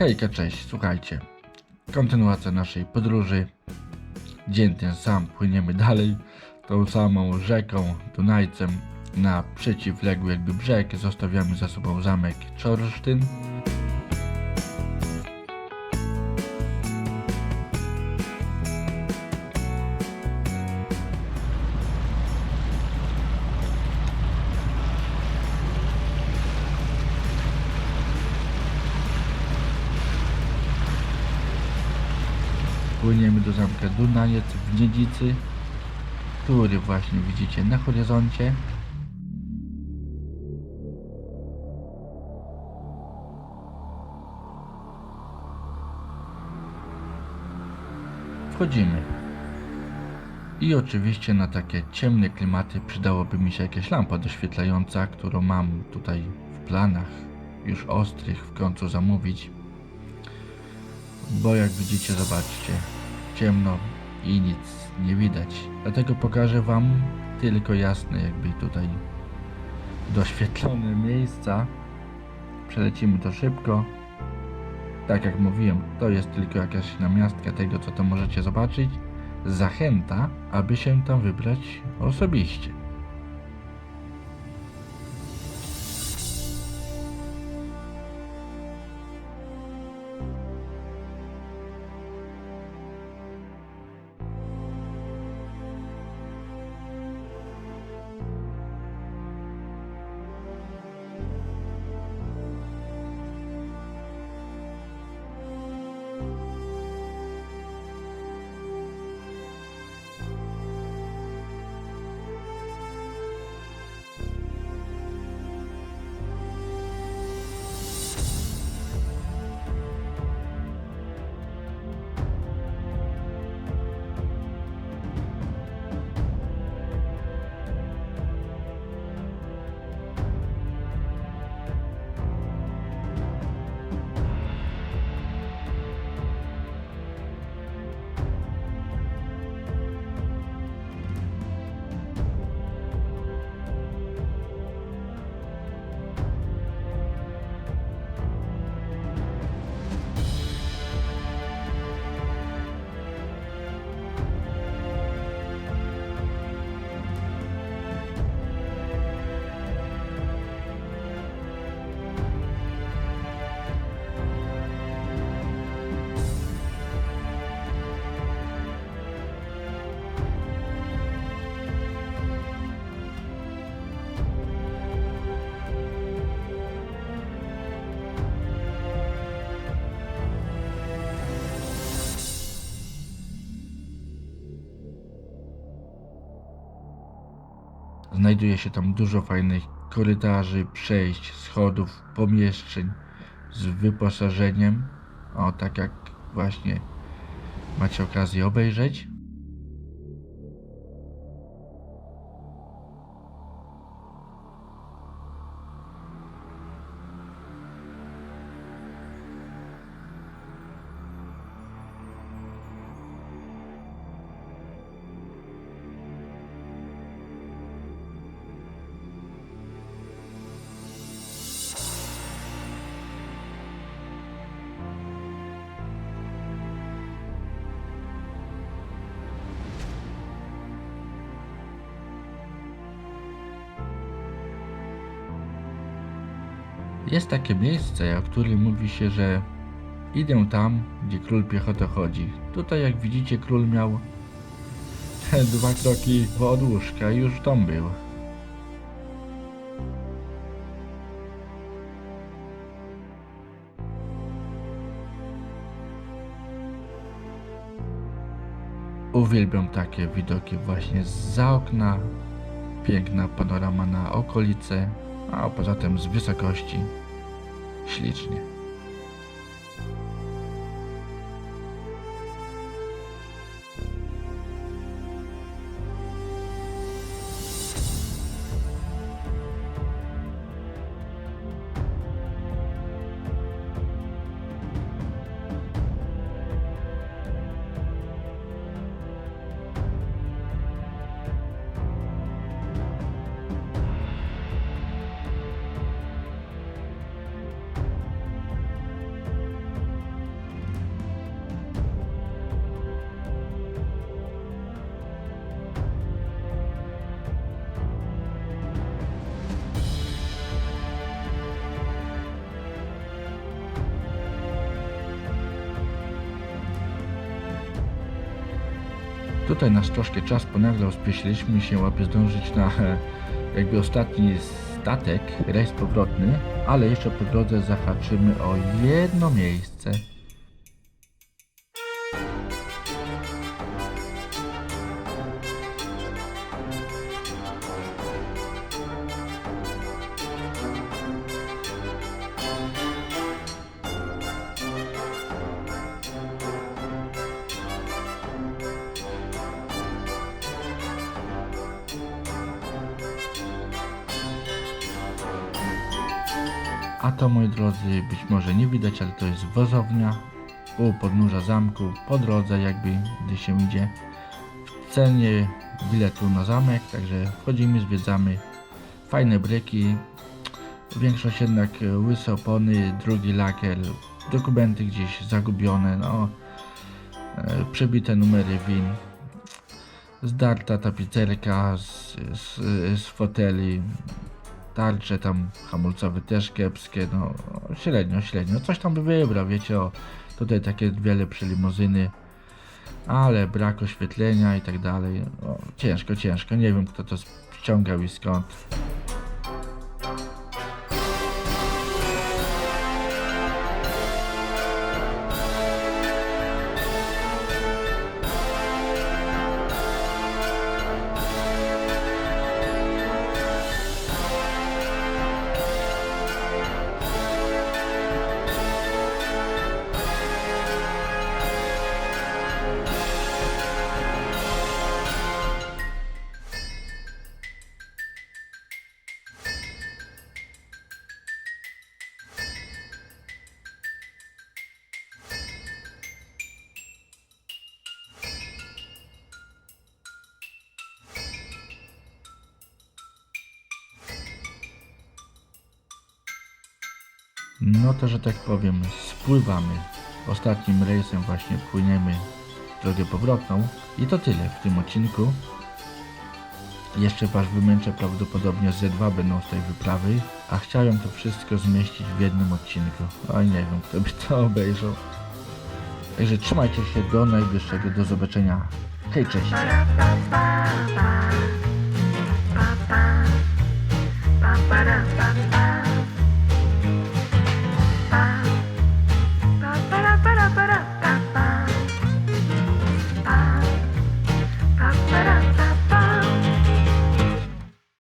Hejka, cześć, słuchajcie. Kontynuacja naszej podróży. Dzień ten sam płyniemy dalej tą samą rzeką, Dunajcem na przeciwległy jakby brzeg. Zostawiamy za sobą zamek Czorsztyn. Płyniemy do zamka Dunajec w Dziedzicy, który właśnie widzicie na horyzoncie. Wchodzimy. I oczywiście na takie ciemne klimaty przydałoby mi się jakaś lampa doświetlająca, którą mam tutaj w planach już ostrych w końcu zamówić. Bo jak widzicie, zobaczcie, ciemno i nic nie widać. Dlatego pokażę wam tylko jasne jakby tutaj doświetlone miejsca. Przelecimy to szybko. Tak jak mówiłem, to jest tylko jakaś namiastka tego, co to możecie zobaczyć. Zachęta, aby się tam wybrać osobiście. Znajduje się tam dużo fajnych korytarzy, przejść, schodów, pomieszczeń z wyposażeniem. O, tak jak właśnie macie okazję obejrzeć. Jest takie miejsce, o którym mówi się, że idę tam, gdzie król piechotą chodzi. Tutaj, jak widzicie, król miał dwa kroki od łóżka i już tam był. Uwielbiam takie widoki właśnie za okna. Piękna panorama na okolice, a poza tym z wysokości ślicznie. Tutaj nas troszkę czas ponaglał, spieszyliśmy się, aby zdążyć na e, jakby ostatni statek, rejs powrotny, ale jeszcze po drodze zahaczymy o jedno miejsce. A to moi drodzy, być może nie widać, ale to jest wozownia u podnóża zamku, po drodze jakby, gdy się idzie. W cenie biletu na zamek, także wchodzimy, zwiedzamy. Fajne bryki, większość jednak łyse opony, drugi lakier, dokumenty gdzieś zagubione, no, e, przebite numery win, zdarta tapicerka z, z, z foteli, tarcze tam hamulcowe też kiepskie, no średnio, średnio. Coś tam by wybrał, wiecie, o tutaj takie dwie lepsze limuzyny, ale brak oświetlenia i tak dalej. O, ciężko, ciężko, nie wiem kto to ściągał i skąd. No to, że tak powiem, spływamy. Ostatnim rejsem właśnie płyniemy drogę powrotną. I to tyle w tym odcinku. Jeszcze Was wymęczę prawdopodobnie ze dwa będą z tej wyprawy, a chciałem to wszystko zmieścić w jednym odcinku. Oj, nie wiem, kto by to obejrzał. Także trzymajcie się do najbliższego, do zobaczenia. Hej, cześć!